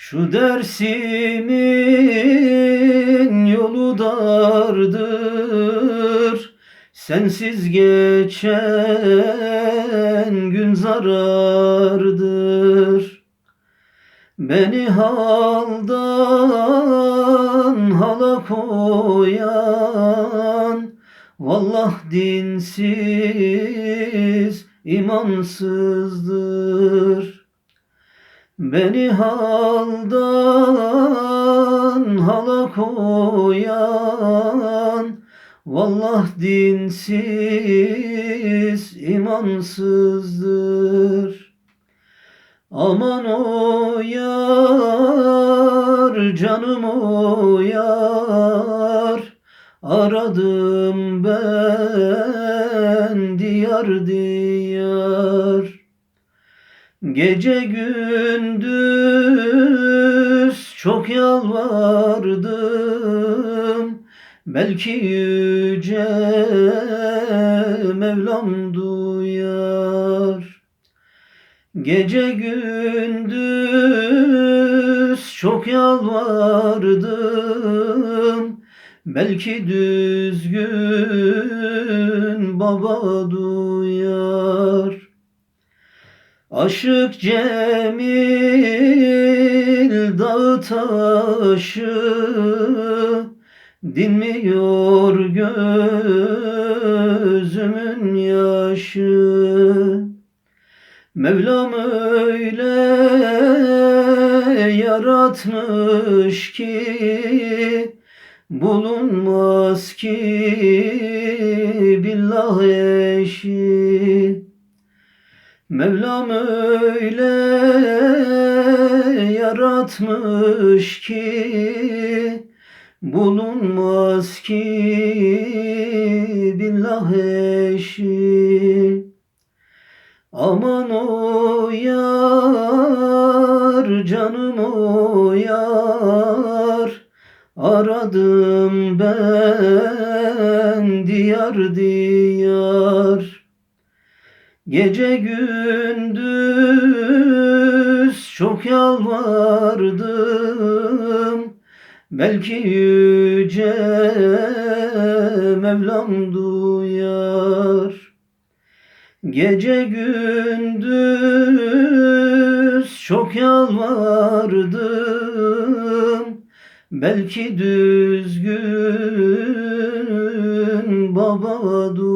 Şu dersimin yolu dardır. Sensiz geçen gün zarardır. Beni haldan hala koyan Vallah dinsiz imansızdır Beni haldan hala koyan Vallah dinsiz imansızdır. Aman o yar canım o yar Aradım ben diyar diyar Gece gündüz çok yalvardım. Belki yüce Mevlam duyar. Gece gündüz çok yalvardım. Belki düzgün baba duyar Aşık Cemil dağı taşı Dinmiyor gözümün yaşı. Mevlam öyle yaratmış ki Bulunmaz ki billah Mevlam öyle yaratmış ki Bulunmaz ki billah eşi. Aman o yar canım o yar Aradım ben diyar diyar Gece gündüz çok yalvardım. Belki yüce Mevlam duyar. Gece gündüz çok yalvardım. Belki düzgün baba duyar